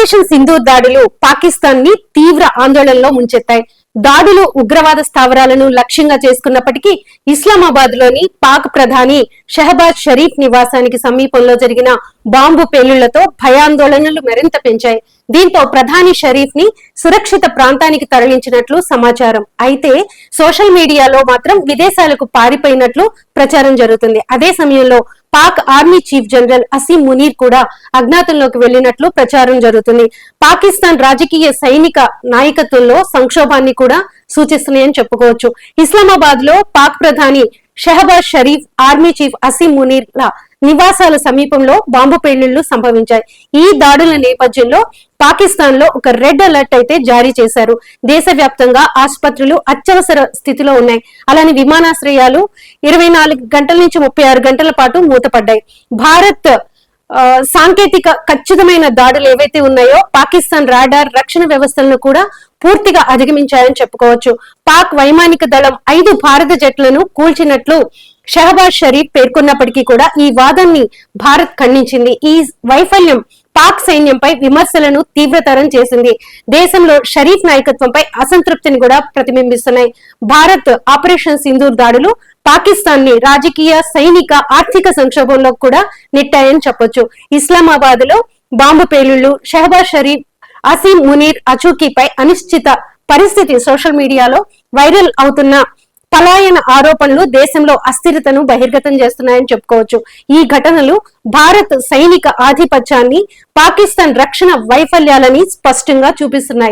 Operation Sindoor దాడులు పాకిస్తాన్ని తీవ్ర ఆందోళనలో ముంచెత్తాయి. దాడులు ఉగ్రవాద స్థావరాలను లక్ష్యంగా చేసుకున్నప్పటికీ ఇస్లామాబాద్లోని పాక్ ప్రధాని షెహబాజ్ షరీఫ్ నివాసానికి సమీపంలో జరిగిన బాంబు పేలుళ్ళతో భయాందోళనలు మరింత పెంచాయి. దీంతో ప్రధాని షరీఫ్ని సురక్షిత ప్రాంతానికి తరలించినట్లు సమాచారం. అయితే సోషల్ మీడియాలో మాత్రం విదేశాలకు పారిపోయినట్లు ప్రచారం జరుగుతుంది. అదే సమయంలో Pak army chief general Asim Munir కూడా అజ్ఞాతంలోకి వెళ్ళినట్లు ప్రచారం జరుగుతుంది. పాకిస్తాన్ రాజకీయ సైనిక నాయకత్వంలో సంక్షోభాన్ని కూడా సూచిస్తున్నాయని చెప్పుకోవచ్చు. ఇస్లామాబాద్లో పాక్ ప్రధాని షహబాజ్ షరీఫ్ ఆర్మీ చీఫ్ అసీం మునీర్ల ల నివాసాల సమీపంలో బాంబు పేలుళ్ళు సంభవించాయి. ఈ దాడుల నేపథ్యంలో పాకిస్తాన్లో ఒక రెడ్ అలర్ట్ అయితే జారీ చేశారు. దేశవ్యాప్తంగా ఆసుపత్రులు అత్యవసర స్థితిలో ఉన్నాయి. అలానే విమానాశ్రయాలు ఇరవై నాలుగు గంటల నుంచి ముప్పై ఆరు గంటల పాటు మూతపడ్డాయి. భారత్ సాంకేతిక ఖచ్చితమైన దాడులు ఏవైతే ఉన్నాయో పాకిస్తాన్ రాడార్ రక్షణ వ్యవస్థలను కూడా పూర్తిగా అధిగమించారని చెప్పుకోవచ్చు. పాక్ వైమానిక దళం ఐదు భారత జట్లను కూల్చినట్లు షహబాజ్ షరీఫ్ పేర్కొన్నప్పటికీ కూడా ఈ వాదాన్ని భారత్ ఖండించింది. ఈ వైఫల్యం పాక్ సైన్యంపై విమర్శలను తీవ్రతరం చేసింది. దేశంలో షరీఫ్ నాయకత్వంపై అసంతృప్తిని కూడా ప్రతిబింబిస్తున్నాయి. భారత్ ఆపరేషన్ సింధూర్ దాడులు పాకిస్తాన్ని రాజకీయ సైనిక ఆర్థిక సంక్షోభంలో కూడా నెట్టాయని చెప్పొచ్చు. ఇస్లామాబాద్లో బాంబు పేలుళ్ళు షహబాజ్ షరీఫ్ అసీం మునీర్ అచూకీపై అనిశ్చిత పరిస్థితి సోషల్ మీడియాలో వైరల్ అవుతున్న పలాయన ఆరోపణలు దేశంలో అస్థిరతను బహిర్గతం చేస్తున్నాయని చెప్పుకోవచ్చు. ఈ ఘటనలు భారత్ సైనిక ఆధిపత్యాన్ని పాకిస్తాన్ రక్షణ వైఫల్యాలని స్పష్టంగా చూపిస్తున్నాయి.